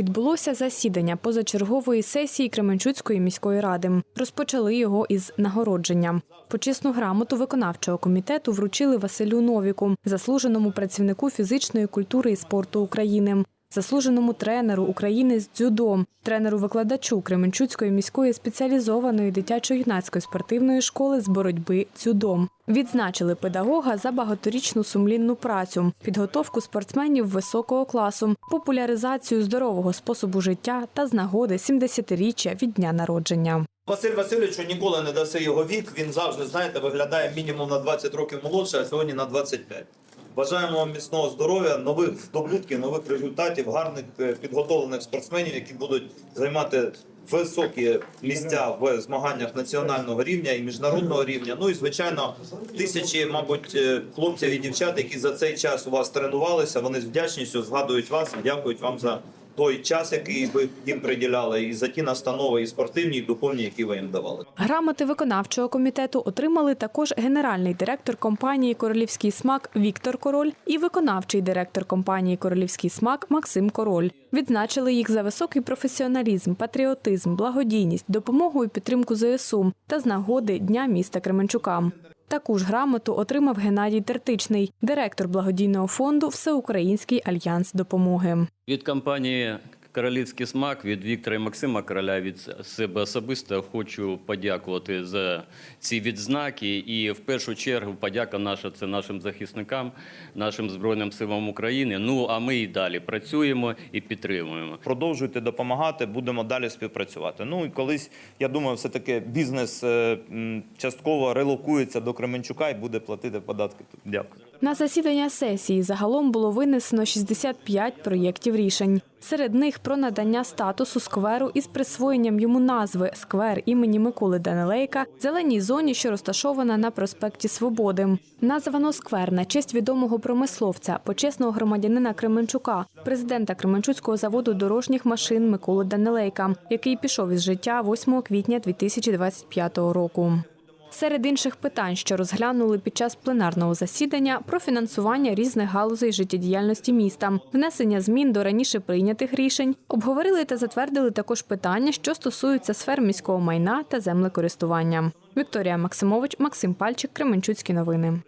Відбулося засідання позачергової сесії Кременчуцької міської ради. Розпочали його із нагородженням. Почесну грамоту виконавчого комітету вручили Василю Новіку, заслуженому працівнику фізичної культури і спорту України. Заслуженому тренеру України з дзюдо, тренеру-викладачу Кременчуцької міської спеціалізованої дитячо-юнацької спортивної школи з боротьби дзюдо. Відзначили педагога за багаторічну сумлінну працю, підготовку спортсменів високого класу, популяризацію здорового способу життя та з нагоди 70-річчя від дня народження. Василь Васильовичу ніколи не даси його вік. Він завжди, знаєте, виглядає мінімум на 20 років молодше, а сьогодні на 25. Бажаємо вам міцного здоров'я, нових здобутків, нових результатів, гарних е, підготовлених спортсменів, які будуть займати високі місця в змаганнях національного рівня і міжнародного рівня. Ну і звичайно, тисячі, мабуть, е, хлопців і дівчат, які за цей час у вас тренувалися, вони з вдячністю згадують вас і дякують вам за той час, який ви їм приділяли, і за ті настанови, і спортивні, і духовні, які ви їм давали. Грамоти виконавчого комітету отримали також генеральний директор компанії Королівський смак Віктор Король і виконавчий директор компанії Королівський смак Максим Король. Відзначили їх за високий професіоналізм, патріотизм, благодійність, допомогу і підтримку ЗСУ та з нагоди Дня міста Кременчука. Таку ж грамоту отримав Геннадій Тертичний, директор благодійного фонду Всеукраїнський альянс допомоги. Від компанії Королівський смак від Віктора і Максима Короля від себе особисто хочу подякувати за ці відзнаки. І в першу чергу подяка наша це нашим захисникам, нашим збройним силам України. Ну а ми і далі працюємо і підтримуємо. Продовжуйте допомагати, будемо далі співпрацювати. Ну і колись я думаю, все таки бізнес е, частково релокується до Кременчука і буде платити податки. Дякую. На засідання сесії загалом було винесено 65 проєктів рішень. Серед них про надання статусу скверу із присвоєнням йому назви сквер імені Миколи Данилейка зеленій зоні, що розташована на проспекті Свободи. Названо сквер на честь відомого промисловця, почесного громадянина Кременчука, президента Кременчуцького заводу дорожніх машин Миколи Данилейка, який пішов із життя 8 квітня 2025 року. Серед інших питань, що розглянули під час пленарного засідання, про фінансування різних галузей життєдіяльності міста, внесення змін до раніше прийнятих рішень, обговорили та затвердили також питання, що стосуються сфер міського майна та землекористування. Вікторія Максимович, Максим Пальчик, Кременчуцькі новини.